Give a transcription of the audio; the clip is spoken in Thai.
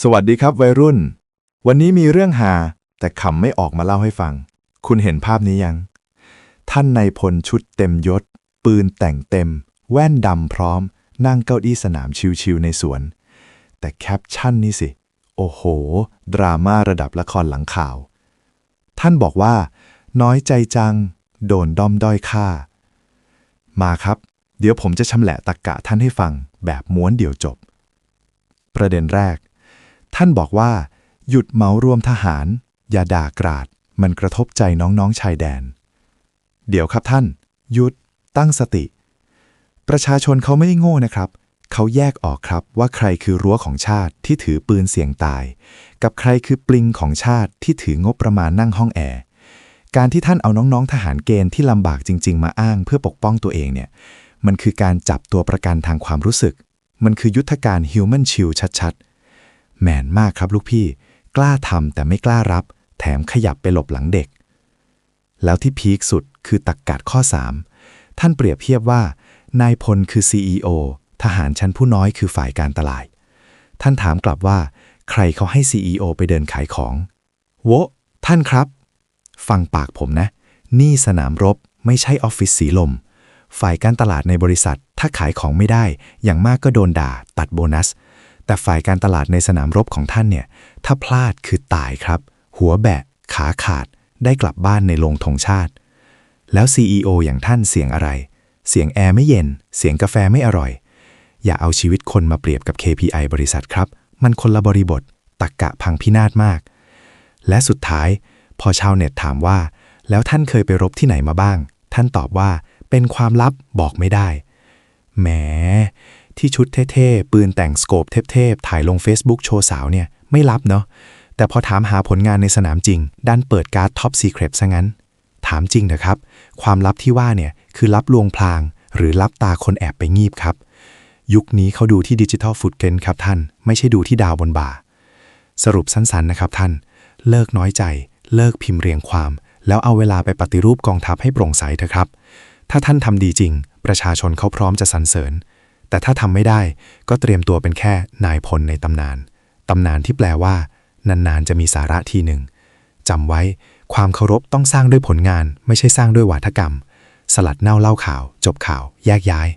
สวัสดีครับวัยรุ่น วันนี้มีเรื่องหา แต่ขำไม่ออกมาเล่าให้ฟัง คุณเห็นภาพนี้ยัง ท่านนายพลชุดเต็มยศ ปืนแต่งเต็ม แว่นดำพร้อม นั่งเก้าอี้สนามชิวๆในสวน แต่แคปชั่นนี่สิ โอ้โห ดราม่าระดับละครหลังข่าว ท่านบอกว่า น้อยใจจัง โดนด้อมด้อยค่า มาครับ เดี๋ยวผมจะชำแหละตักกะท่านให้ฟัง แบบม้วนเดี่ยวจบ ประเด็นแรก ท่านบอกว่า หยุดเหมารวมทหาร อย่าด่ากราด มันกระทบใจน้องๆชายแดน เดี๋ยวครับท่าน หยุด ตั้งสติ ประชาชนเขาไม่ได้โง่นะครับ เขาแยกออกครับว่าใครคือรั้วของชาติที่ถือปืนเสี่ยงตาย กับใครคือปลิงของชาติที่ถืองบประมาณนั่งห้องแอร์การที่ท่านเอาน้องๆ ทหารเกณฑ์ที่ลำบากจริง ๆ มาอ้างเพื่อปกป้องตัวเองเนี่ย มันคือการจับตัวประกันทางความรู้สึก มันคือยุทธการ Human Shield ชัด ๆ แมนมากครับลูกพี่ กล้าทำแต่ไม่กล้ารับ แถมขยับไปหลบหลังเด็ก แล้วที่พีคสุดคือตักกัดข้อ 3 ท่านเปรียบเทียบว่า นายพลคือ CEO ทหารชั้นผู้น้อยคือฝ่ายการตลาด ท่านถามกลับว่า ใครเขาให้ CEO ไปเดินขายของ โวท่านครับ ฟังปากผมนะ นี่สนามรบไม่ใช่ออฟฟิศสีลม ฝ่ายการตลาดในบริษัท ถ้าขายของไม่ได้ อย่างมากก็โดนด่า ตัดโบนัส แต่ฝ่ายการตลาดในสนามรบของท่านเนี่ย ถ้าพลาดคือตายครับ หัวแบะ ขาขาด ได้กลับบ้านในโรงธงชาติ แล้ว CEO อย่างท่านเสียงอะไร เสียงแอร์ไม่เย็น เสียงกาแฟไม่อร่อย อย่าเอาชีวิตคนมาเปรียบกับ KPI บริษัทครับ มันคนละบริบท ตักกะพังพินาศมาก และสุดท้าย พอชาวเน็ตถามว่า แล้วท่านเคยไปรบที่ไหนมาบ้าง ท่านตอบว่า เป็นความลับบอกไม่ได้ แหม ที่ชุดเท่ๆ ปืนแต่งสโคปเทพๆ ถ่ายลง Facebook โชว์สาวเนี่ย ไม่ลับเนาะ แต่พอถามหาผลงานในสนามจริง ดันเปิดการ์ดท็อปซีเครตซะงั้น ถามจริงนะครับ ความลับที่ว่าเนี่ย คือลับลวงพลาง หรือลับตาคนแอบไปงีบครับ ยุคนี้เขาดูที่ดิจิทัลฟุตเกนครับท่าน ไม่ใช่ดูที่ดาวบนบ่า สรุปสั้นๆนะครับท่าน เลิกน้อยใจ เลิกพิมพ์เรียงความ แล้วเอาเวลาไปปฏิรูปกองทัพให้โปร่งใสเถอะครับ ถ้าท่านทำดีจริง ประชาชนเขาพร้อมจะสรรเสริญ แต่ถ้าทำไม่ได้ก็เตรียมตัวเป็นแค่นายพลในตำนาน ตำนานที่แปลว่า นานๆจะมีสาระทีหนึ่งจำไว้ ความเคารพต้องสร้างด้วยผลงาน ไม่ใช่สร้างด้วยวาทกรรม สลัดเน่าเล่าข่าว จบข่าว แยกย้าย